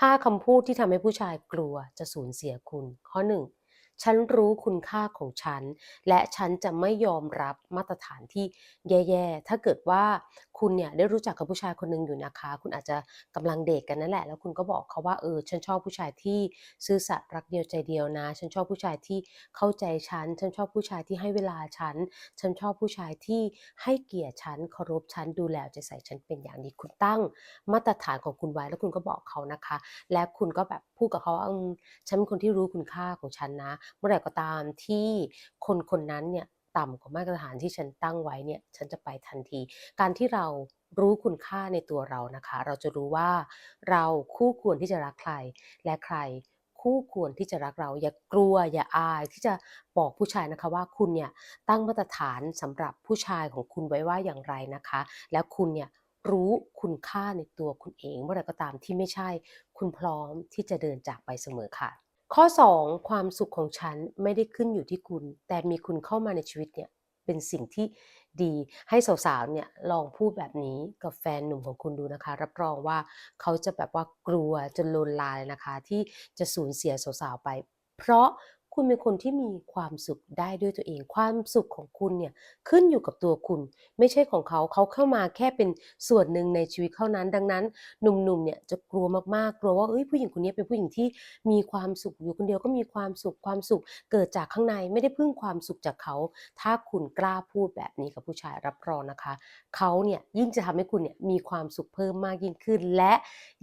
5คำพูดที่ทำให้ผู้ชายกลัวจะสูญเสียคุณ ข้อ 1 ฉันรู้คุณค่าของฉัน และฉันจะไม่ยอมรับมาตรฐานที่แย่ๆ ถ้าเกิดว่าคุณเนี่ยได้รู้จักกับผู้ชายคนหนึ่งอยู่นะคะ คุณอาจจะกำลังเดทกันนั่นแหละ แล้วคุณก็บอกเขาว่าเออ ฉันชอบผู้ชายที่ซื่อสัตย์รักเดียวใจเดียวนะ ฉันชอบผู้ชายที่เข้าใจฉัน ฉันชอบผู้ชายที่ให้เวลาฉัน ฉันชอบผู้ชายที่ให้เกียรติฉันเคารพฉันดูแลใจใส่ฉันเป็นอย่างดีคุณตั้งมาตรฐานของคุณไว้แล้วคุณก็บอกเขานะคะ และคุณก็แบบพูดกับเขาว่าอืมฉันเป็นคนที่รู้คุณค่าของฉันนะเมื่อไหร่ก็ตามที่คนคนนั้นเนี่ยต่ำกว่ามาตรฐานที่ฉันตั้งไว้เนี่ยฉันจะไปทันที การที่เรารู้คุณค่าในตัวเรานะคะ เราจะรู้ว่าเราคู่ควรที่จะรักใคร และใครคู่ควรที่จะรักเรา อย่ากลัวอย่าอายที่จะบอกผู้ชายนะคะว่าคุณเนี่ยตั้งมาตรฐานสำหรับผู้ชายของคุณไว้ว่าอย่างไรนะคะ แล้วคุณเนี่ยรู้คุณค่าในตัวคุณเอง เมื่อไรก็ตามที่ไม่ใช่ คุณพร้อมที่จะเดินจากไปเสมอค่ะ ข้อ 2 ความสุขของฉันไม่ได้ขึ้นอยู่ที่คุณ แต่มีคุณเข้ามาในชีวิตเนี่ยเป็นสิ่งที่ดีให้สาวๆเนี่ยลองพูดแบบนี้กับแฟนหนุ่มของคุณดูนะคะ รับรองว่าเขาจะแบบว่ากลัวจนลนลายเลยนะคะ ที่จะสูญเสียสาวๆไป เพราะ คุณเป็นคนที่มีความสุขได้ด้วยตัวเอง ความสุขของคุณเนี่ยขึ้นอยู่กับตัวคุณ ไม่ใช่ของเขาเขาเข้ามาแค่เป็นส่วนหนึ่งในชีวิตเท่านั้น ดังนั้น หนุ่มๆเนี่ยจะกลัวมากๆกลัวว่าเอ้ยผู้หญิงคนนี้เป็นผู้หญิงที่มีความสุขอยู่คนเดียวก็มีความสุขความสุข เกิดจากข้างในไม่ได้พึ่งความสุขจากเขา ถ้าคุณกล้าพูดแบบนี้กับผู้ชายรับรองนะคะเขาเนี่ยยิ่งจะทำให้คุณเนี่ยมีความสุขเพิ่มมากยิ่งขึ้น และ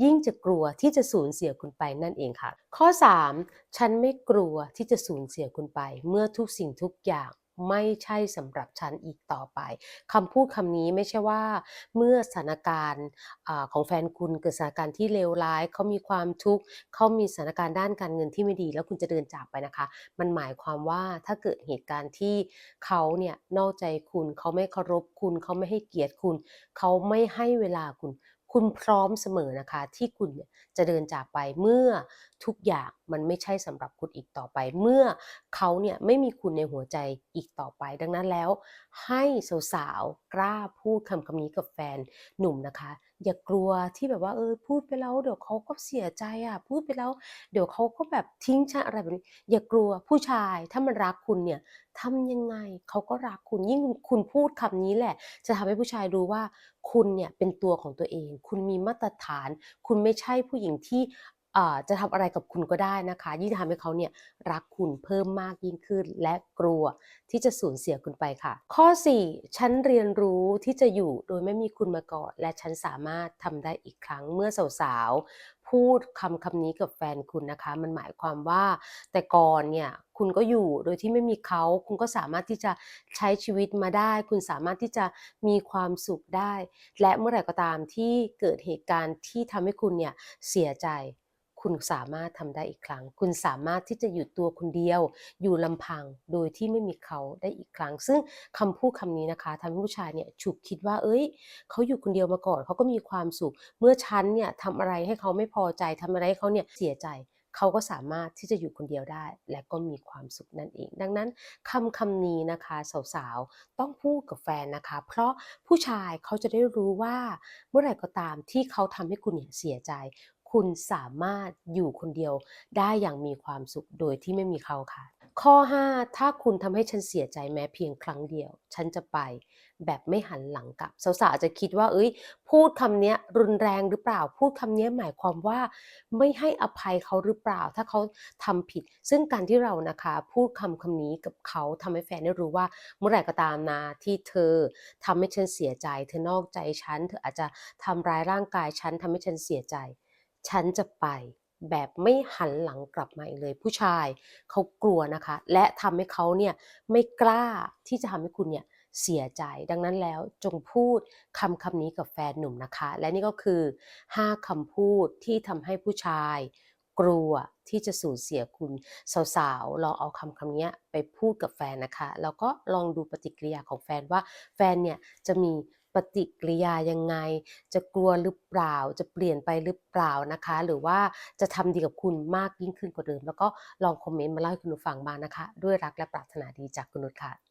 ยิ่งจะกลัวที่จะสูญเสียคุณไปนั่นเองค่ะ ข้อ 3 ฉันไม่กลัวที่จะสูญเสียคุณไป เมื่อทุกสิ่งทุกอย่างไม่ใช่สำหรับฉันอีกต่อไปคำพูดคำนี้ไม่ใช่ว่า เมื่อสถานการณ์ของแฟนคุณเกิดสถานการณ์ที่เลวร้ายเขามีความทุกข์เขามีสถานการณ์ด้านการเงินที่ไม่ดี แล้วคุณจะเดินจากไปนะคะ มันหมายความว่าถ้าเกิดเหตุการณ์ที่เขาเนี่ยนอกใจคุณเขาไม่เคารพคุณเขาไม่ให้เกียรติคุณเขาไม่ให้เวลาคุณ คุณพร้อมเสมอนะคะ ที่คุณจะเดินจากไปเมื่อทุกอย่าง มันไม่ใช่สำหรับคุณอีกต่อไป เมื่อเขาเนี่ยไม่มีคุณในหัวใจอีกต่อไป ดังนั้นแล้ว ให้สาวๆกล้าพูดคำคำนี้กับแฟนหนุ่มนะคะ อย่ากลัวที่แบบว่าเออพูดไปแล้วเดี๋ยวเขาก็เสียใจอะพูดไปแล้ว เดี๋ยวเขาก็แบบทิ้งฉันอะไรแบบนี้ อย่ากลัวผู้ชายถ้ามันรักคุณเนี่ยทำยังไงเขาก็รักคุณยิ่งคุณพูดคำนี้แหละ จะทำให้ผู้ชายรู้ว่าคุณเนี่ยเป็นตัวของตัวเอง คุณมีมาตรฐาน คุณไม่ใช่ผู้หญิงที่ จะทำอะไรกับคุณก็ได้นะคะ ยิ่งทำให้เขาเนี่ยรักคุณเพิ่มมากยิ่งขึ้น และกลัวที่จะสูญเสียคุณไปค่ะ ข้อ 4 ฉันเรียนรู้ที่จะอยู่โดยไม่มีคุณมาก่อน และฉันสามารถทำได้อีกครั้งเมื่อสาวๆ พูดคำคำนี้กับแฟนคุณนะคะ มันหมายความว่าแต่ก่อนเนี่ยคุณก็อยู่โดยที่ไม่มีเขา คุณก็สามารถที่จะใช้ชีวิตมาได้ คุณสามารถที่จะมีความสุขได้ และเมื่อไหร่ก็ตามที่เกิดเหตุการณ์ที่ทำให้คุณเนี่ยเสียใจ คุณสามารถทำได้อีกครั้ง คุณสามารถที่จะอยู่ตัวคนเดียว อยู่ลำพังโดยที่ไม่มีเขาได้อีกครั้ง ซึ่งคำพูดคำนี้นะคะทำให้ผู้ชายเนี่ยฉุกคิดว่า เอ้ย เขาอยู่คนเดียวมาก่อน เขาก็มีความสุข เมื่อฉันเนี่ยทำอะไรให้เขาไม่พอใจทำอะไรให้เขาเนี่ยเสียใจเขาก็สามารถที่จะอยู่คนเดียวได้ และก็มีความสุขนั่นเอง ดังนั้นคำคำนี้นะคะสาวๆต้องพูดกับแฟนนะคะ เพราะผู้ชายเขาจะได้รู้ว่าเมื่อไหร่ก็ตามที่เขาทำให้คุณเนี่ยเสียใจ คุณสามารถอยู่คนเดียวได้อย่างมีความสุขโดยที่ไม่มีเขาค่ะ ข้อ 5 ถ้าคุณทำให้ฉันเสียใจแม้เพียงครั้งเดียว ฉันจะไปแบบไม่หันหลังกลับ สาวๆจะคิดว่า เอ้ย พูดคำนี้รุนแรงหรือเปล่า พูดคำนี้หมายความว่าไม่ให้อภัยเขาหรือเปล่า ถ้าเขาทำผิด ซึ่งการที่เรานะคะ พูดคำคำนี้กับเขาทำให้แฟนได้รู้ว่า เมื่อไหร่ก็ตามนะที่เธอทำให้ฉันเสียใจ เธอนอกใจฉัน เธออาจจะทำร้ายร่างกายฉันทำให้ฉันเสียใจ ฉันจะไปแบบไม่หันหลังกลับมาอีกเลย ผู้ชายเขากลัวนะคะ และทำให้เขาเนี่ยไม่กล้าที่จะทำให้คุณเนี่ยเสียใจ ดังนั้นแล้วจงพูดคำคำนี้กับแฟนหนุ่มนะคะ และนี่ก็คือ 5คำพูดที่ทำให้ผู้ชาย กลัวที่จะสูญเสียคุณสาวๆลองเอาคำคำนี้ไปพูดกับแฟนนะคะ แล้วก็ลองดูปฏิกิริยาของแฟนว่าแฟนเนี่ยจะมี ปฏิกิริยายังไง จะกลัวหรือเปล่า จะเปลี่ยนไปหรือเปล่านะคะ หรือว่าจะทำดีกับคุณมากยิ่งขึ้นกว่าเดิม แล้วก็ลองคอมเมนต์มาเล่าให้คุณฟังบ้างนะคะ ด้วยรักและปรารถนาดีจากคุณนุชค่ะ